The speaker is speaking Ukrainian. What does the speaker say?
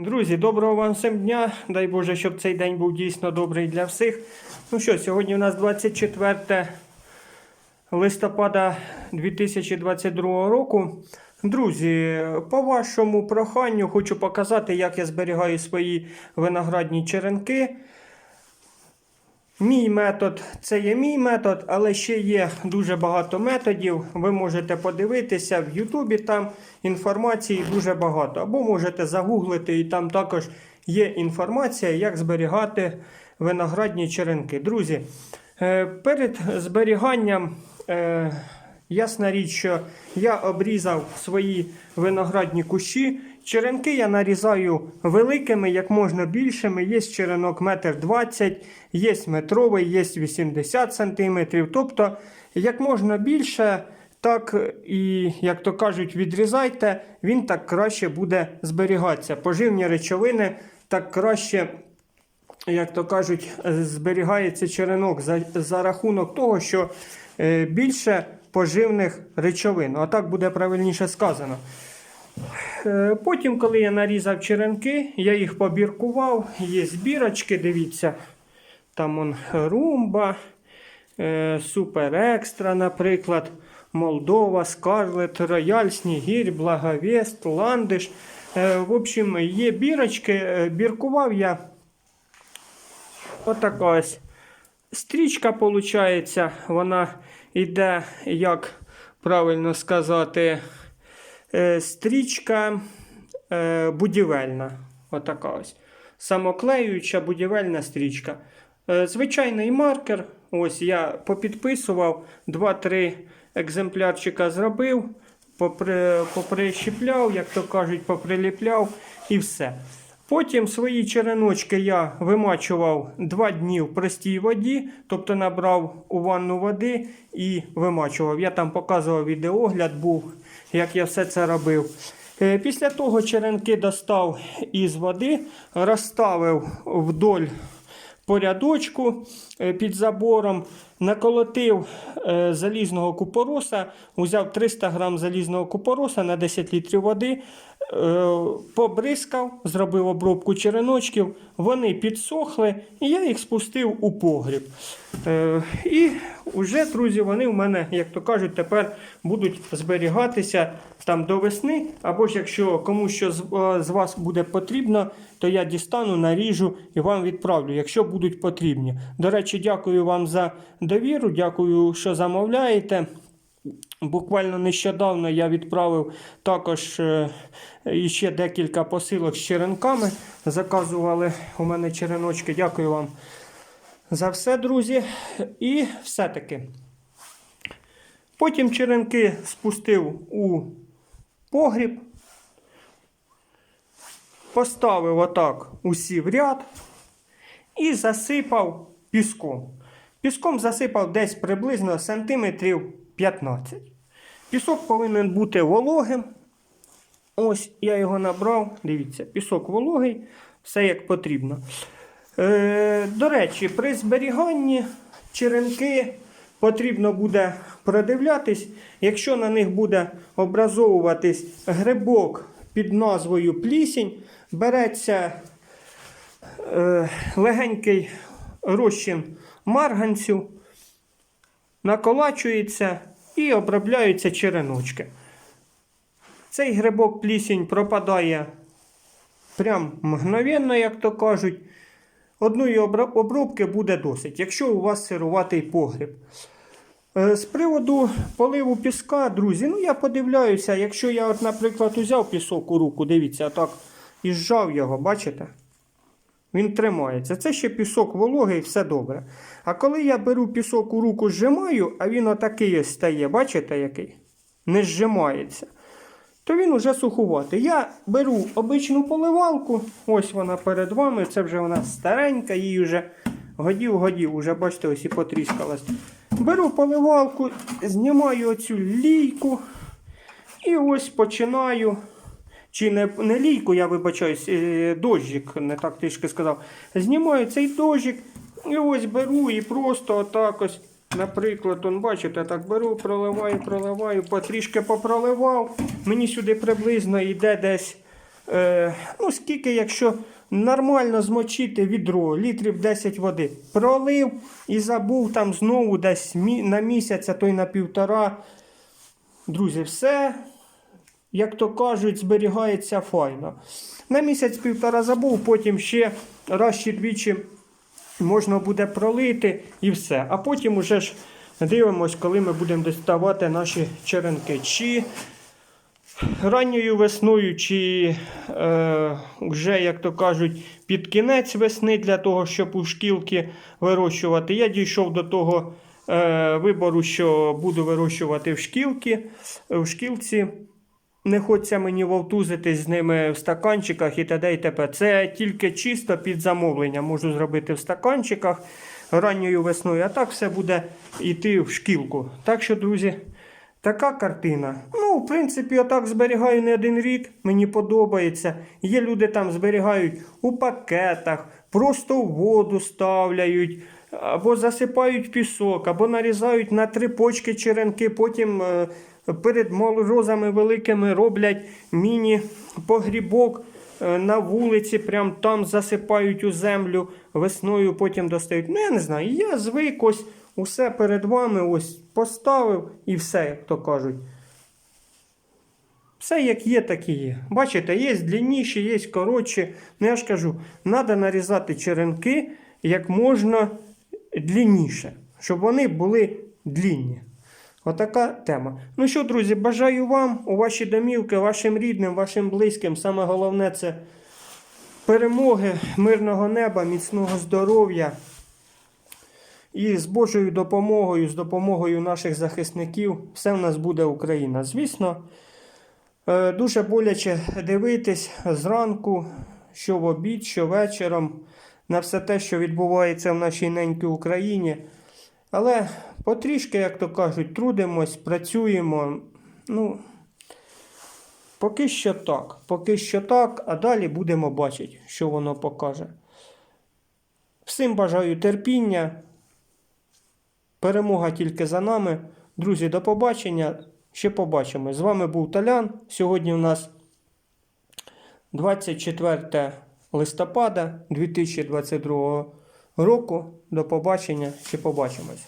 Друзі, доброго вам всім дня. Дай Боже, щоб цей день був дійсно добрий для всіх. Ну що, сьогодні у нас 24 листопада 2022 року. Друзі, по вашому проханню хочу показати, як я зберігаю свої виноградні черенки. Мій метод це є мій метод, але ще є дуже багато методів. Ви можете подивитися в Ютубі, там інформації дуже багато. Або можете загуглити, і там також є інформація, як зберігати виноградні черенки. Друзі, е, перед зберіганням. е, Ясна річ, що я обрізав свої виноградні кущі. Черенки я нарізаю великими, як можна більшими. Є черенок 1,20 м, є метровий, є 80 см. Тобто, як можна більше, так і, як то кажуть, відрізайте, він так краще буде зберігатися. Поживні речовини так краще як то кажуть, зберігається черенок за, за рахунок того, що е, більше поживних речовин. А так буде правильніше сказано. Е, Потім, коли я нарізав черенки, я їх побіркував. Є збірочки, дивіться. Там он румба, е, супер екстра, наприклад, Молдова, Скарлет, Рояль, Снігір, Благовест, Ландиш. Е, В общем, є бірочки. Біркував я Отака ось стрічка, виходить, вона йде, як правильно сказати, стрічка е, будівельна. Отака ось. Самоклеююча будівельна стрічка. Е, Звичайний маркер. Ось я попідписував, 2-3 екземплярчика зробив, попри, поприщіпляв, як то кажуть, поприліпляв і все. Потім свої череночки я вимачував 2 дні в простій воді, тобто набрав у ванну води і вимачував. Я там показував відеогляд, був, як я все це робив. Е, Після того черенки достав із води, розставив вдоль по рядочку е, під забором, наколотив е, залізного купороса, взяв 300 грам залізного купороса на 10 літрів води, побризкав, зробив обробку череночків, вони підсохли, і я їх спустив у погріб. Е, І вже, друзі, вони в мене, як то кажуть, тепер будуть зберігатися там до весни. Або ж якщо комусь що е, з вас буде потрібно, то я дістану, наріжу і вам відправлю, якщо будуть потрібні. До речі, дякую вам за довіру, дякую, що замовляєте. Буквально нещодавно я відправив також е, ще декілька посилок з черенками. Заказували у мене череночки. Дякую вам за все, друзі. І все-таки. Потім черенки спустив у погріб. Поставив отак усі в ряд і засипав піском. Піском засипав десь приблизно сантиметрів 15. Пісок повинен бути вологим. Ось я його набрав. Дивіться, пісок вологий, все як потрібно. Е, до речі, при зберіганні черенки потрібно буде продивлятись, якщо на них буде образовуватись грибок під назвою плісінь, береться е, легенький розчин марганцю, наколачується і обробляються череночки. Цей грибок плісінь пропадає прям мгновенно, як то кажуть. Одної обробки буде досить, якщо у вас сируватий погріб. Е, З приводу поливу піска, друзі, ну я подивляюся, якщо я, от, наприклад, узяв пісок у руку, дивіться, так, і зжав його, бачите? Він тримається. Це ще пісок вологий, все добре. А коли я беру пісок у руку, зжимаю, а він отакий ось стає, бачите який? Не зжимається. То він уже сухуватий. Я беру обичну поливалку, ось вона перед вами, це вже вона старенька, їй вже годів-годів, уже бачите, ось і потріскалась. Беру поливалку, знімаю оцю лійку і ось починаю. Чи не, не лійку, я вибачаюсь, е, не так трішки сказав. Знімаю цей дощик і ось беру і просто отак ось, наприклад, он, бачите, так беру, проливаю, проливаю, потрішки попроливав. Мені сюди приблизно йде десь Е, ну, скільки, якщо нормально змочити відро, літрів 10 води, пролив і забув там знову десь на місяць, а то й на півтора. Друзі, все, як то кажуть, зберігається файно. На місяць-півтора забув, потім ще раз чи двічі можна буде пролити і все. А потім уже ж дивимось, коли ми будемо доставати наші черенки. Чи ранньою весною, чи е, вже, як то кажуть, під кінець весни для того, щоб у шкілки вирощувати. Я дійшов до того е, вибору, що буду вирощувати в шкілки, в шкілці. Не хочеться мені вовтузитись з ними в стаканчиках і т.д. і т.п. Це тільки чисто під замовлення можу зробити в стаканчиках ранньою весною, а так все буде йти в шкілку. Так що, друзі, така картина. Ну, в принципі, отак зберігаю не один рік, мені подобається. Є люди там зберігають у пакетах, просто в воду ставляють. Або засипають пісок, або нарізають на три почки черенки, потім е, перед морозами великими роблять міні-погрібок е, на вулиці, прям там засипають у землю, весною потім достають. Ну, я не знаю, я звик ось усе перед вами ось поставив і все, як то кажуть. Все як є, так і є. Бачите, є длинніші, є коротші. Ну я ж кажу, треба нарізати черенки як можна длинніше, щоб вони були длінні. Отака тема. Ну що, друзі, бажаю вам у ваші домівки, вашим рідним, вашим близьким. Саме головне це перемоги, мирного неба, міцного здоров'я. І з Божою допомогою, з допомогою наших захисників, все в нас буде Україна. Звісно, е, дуже боляче дивитись зранку, що в обід, що вечором, на все те, що відбувається в нашій ненькій Україні. Але потрішки, як то кажуть, трудимось, працюємо. Ну, поки що так. Поки що так, а далі будемо бачити, що воно покаже. Всім бажаю терпіння. Перемога тільки за нами. Друзі, до побачення. Ще побачимо. З вами був Талян. Сьогодні у нас 24 листопада 2022 року. До побачення. чи побачимось.